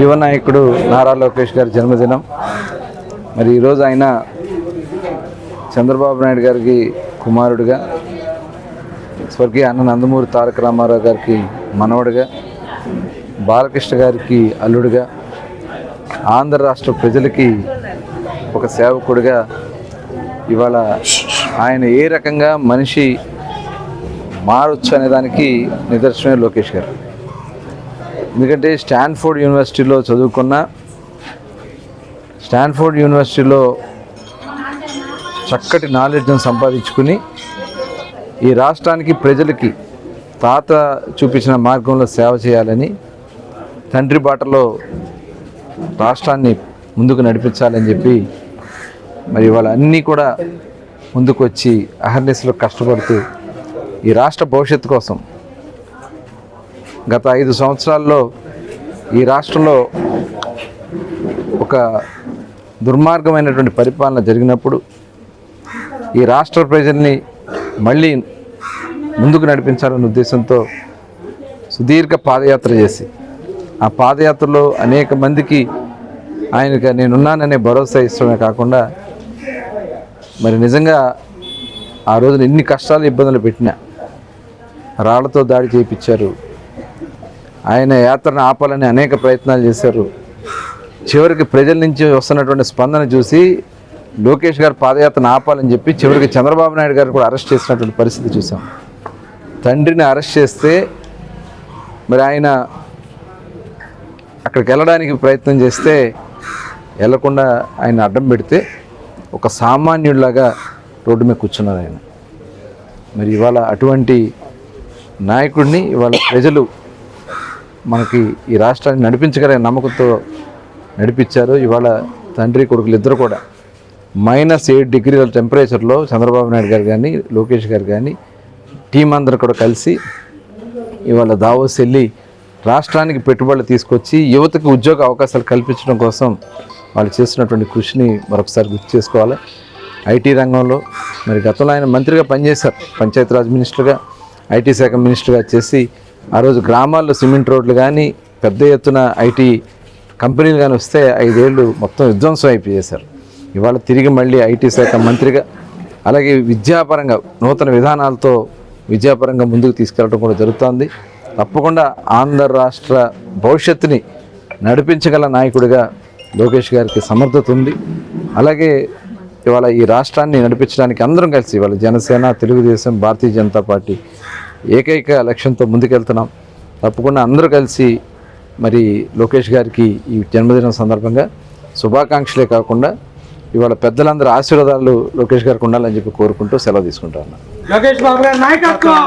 యువ నాయకుడు నారా లోకేష్ గారి జన్మదినం. మరి ఈరోజు ఆయన చంద్రబాబు నాయుడు గారికి కుమారుడిగా స్వర్గీయ అన్న నందమూరి తారక రామారావు గారికి మనవడిగా బాలకృష్ణ గారికి అల్లుడిగా ఆంధ్ర రాష్ట్ర ప్రజలకి ఒక సేవకుడిగా ఇవాళ ఆయన ఏ రకంగా మనిషి మారొచ్చు అనే దానికి నిదర్శనమే లోకేష్ గారు. ఎందుకంటే స్టాన్ఫోర్డ్ యూనివర్సిటీలో చదువుకున్న స్టాన్ఫోర్డ్ యూనివర్సిటీలో చక్కటి నాలెడ్జ్ని సంపాదించుకుని ఈ రాష్ట్రానికి ప్రజలకి తాత చూపించిన మార్గంలో సేవ చేయాలని తండ్రి బాటలో రాష్ట్రాన్ని ముందుకు నడిపించాలని చెప్పి మరి వాళ్ళ అన్నీ కూడా ముందుకు వచ్చి అహర్నిస్లో కష్టపడుతూ ఈ రాష్ట్ర భవిష్యత్తు కోసం గత ఐదు సంవత్సరాల్లో ఈ రాష్ట్రంలో ఒక దుర్మార్గమైనటువంటి పరిపాలన జరిగినప్పుడు ఈ రాష్ట్ర ప్రజల్ని మళ్ళీ ముందుకు నడిపించాలనే ఉద్దేశంతో సుదీర్ఘ పాదయాత్ర చేసి ఆ పాదయాత్రలో అనేక మందికి ఆయనకి నేనున్నాననే భరోసా ఇష్టమే కాకుండా మరి నిజంగా ఆ రోజున ఎన్ని కష్టాలు ఇబ్బందులు పెట్టినా రాళ్ళతో దాడి చేయించారు ఆయన యాత్రను ఆపాలని అనేక ప్రయత్నాలు చేశారు. చివరికి ప్రజల నుంచి వస్తున్నటువంటి స్పందన చూసి లోకేష్ గారు పాదయాత్రను ఆపాలని చెప్పి చివరికి చంద్రబాబు నాయుడు గారు కూడా అరెస్ట్ చేసినటువంటి పరిస్థితి చూసాం. తండ్రిని అరెస్ట్ చేస్తే మరి ఆయన అక్కడికి వెళ్ళడానికి ప్రయత్నం చేస్తే వెళ్ళకుండా ఆయన అడ్డం పెడితే ఒక సామాన్యుడిలాగా రోడ్డు మీద కూర్చున్నారు ఆయన. మరి ఇవాళ అటువంటి నాయకుడిని ఇవాళ ప్రజలు మనకి ఈ రాష్ట్రాన్ని నడిపించగలిగే నమ్మకంతో నడిపించారు. ఇవాళ తండ్రి కొడుకులు ఇద్దరు కూడా. మైనస్ ఎయిట్ డిగ్రీల టెంపరేచర్లో చంద్రబాబు నాయుడు గారు కానీ లోకేష్ గారు కానీ టీం అందరు కూడా కలిసి ఇవాళ దావోస్ వెళ్ళి రాష్ట్రానికి పెట్టుబడులు తీసుకొచ్చి యువతకు ఉద్యోగ అవకాశాలు కల్పించడం కోసం వాళ్ళు చేస్తున్నటువంటి కృషిని మరొకసారి గుర్తు చేసుకోవాలి. ఐటీ రంగంలో మరి గతంలో ఆయన మంత్రిగా పనిచేశారు. పంచాయతీరాజ్ మినిస్టర్గా ఐటీ శాఖ మినిస్టర్గా చేసి ఆ రోజు గ్రామాల్లో సిమెంట్ రోడ్లు కానీ పెద్ద ఎత్తున ఐటీ కంపెనీలు కానీ వస్తే ఐదేళ్ళు మొత్తం విధ్వంసం అయిపోయేశారు. ఇవాళ తిరిగి మళ్ళీ ఐటీ శాఖ మంత్రిగా అలాగే విద్యాపరంగా నూతన విధానాలతో విద్యాపరంగా ముందుకు తీసుకెళ్ళడం కూడా జరుగుతోంది. తప్పకుండా ఆంధ్ర రాష్ట్ర భవిష్యత్తుని నడిపించగల నాయకుడిగా లోకేష్ గారికి సమర్థత ఉంది. అలాగే ఇవాళ ఈ రాష్ట్రాన్ని నడిపించడానికి అందరం కలిసి ఇవాళ జనసేన తెలుగుదేశం భారతీయ జనతా పార్టీ ఏకైక లక్ష్యంతో ముందుకెళ్తున్నాం. తప్పకుండా అందరూ కలిసి మరి లోకేష్ గారికి ఈ జన్మదినం సందర్భంగా శుభాకాంక్షలే కాకుండా ఇవాళ పెద్దలందరూ ఆశీర్వాదాలు లోకేష్ గారికి ఉండాలని చెప్పి కోరుకుంటూ సెలవు తీసుకుంటా ఉన్నా లోకేష్ బాబు గారి నాయకత్వం!